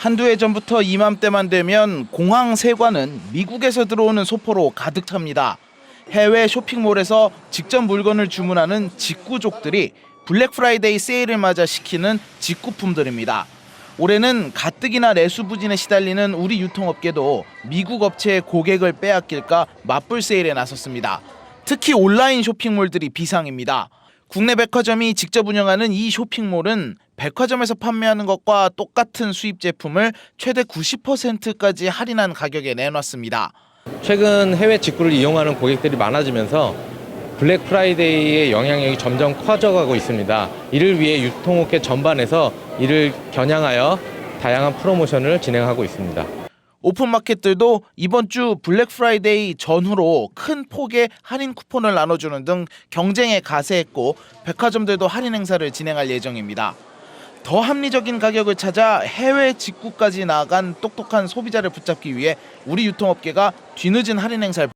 한두 해 전부터 이맘때만 되면 공항 세관은 미국에서 들어오는 소포로 가득 찹니다. 해외 쇼핑몰에서 직접 물건을 주문하는 직구족들이 블랙 프라이데이 세일을 맞아 시키는 직구품들입니다. 올해는 가뜩이나 내수 부진에 시달리는 우리 유통업계도 미국 업체의 고객을 빼앗길까 맞불 세일에 나섰습니다. 특히 온라인 쇼핑몰들이 비상입니다. 국내 백화점이 직접 운영하는 이 쇼핑몰은 백화점에서 판매하는 것과 똑같은 수입 제품을 최대 90%까지 할인한 가격에 내놨습니다. 최근 해외 직구를 이용하는 고객들이 많아지면서 블랙 프라이데이의 영향력이 점점 커져가고 있습니다. 이를 위해 유통업계 전반에서 이를 겨냥하여 다양한 프로모션을 진행하고 있습니다. 오픈마켓들도 이번 주 블랙 프라이데이 전후로 큰 폭의 할인 쿠폰을 나눠주는 등 경쟁에 가세했고 백화점들도 할인 행사를 진행할 예정입니다. 더 합리적인 가격을 찾아 해외 직구까지 나간 똑똑한 소비자를 붙잡기 위해 우리 유통업계가 뒤늦은 할인 행사를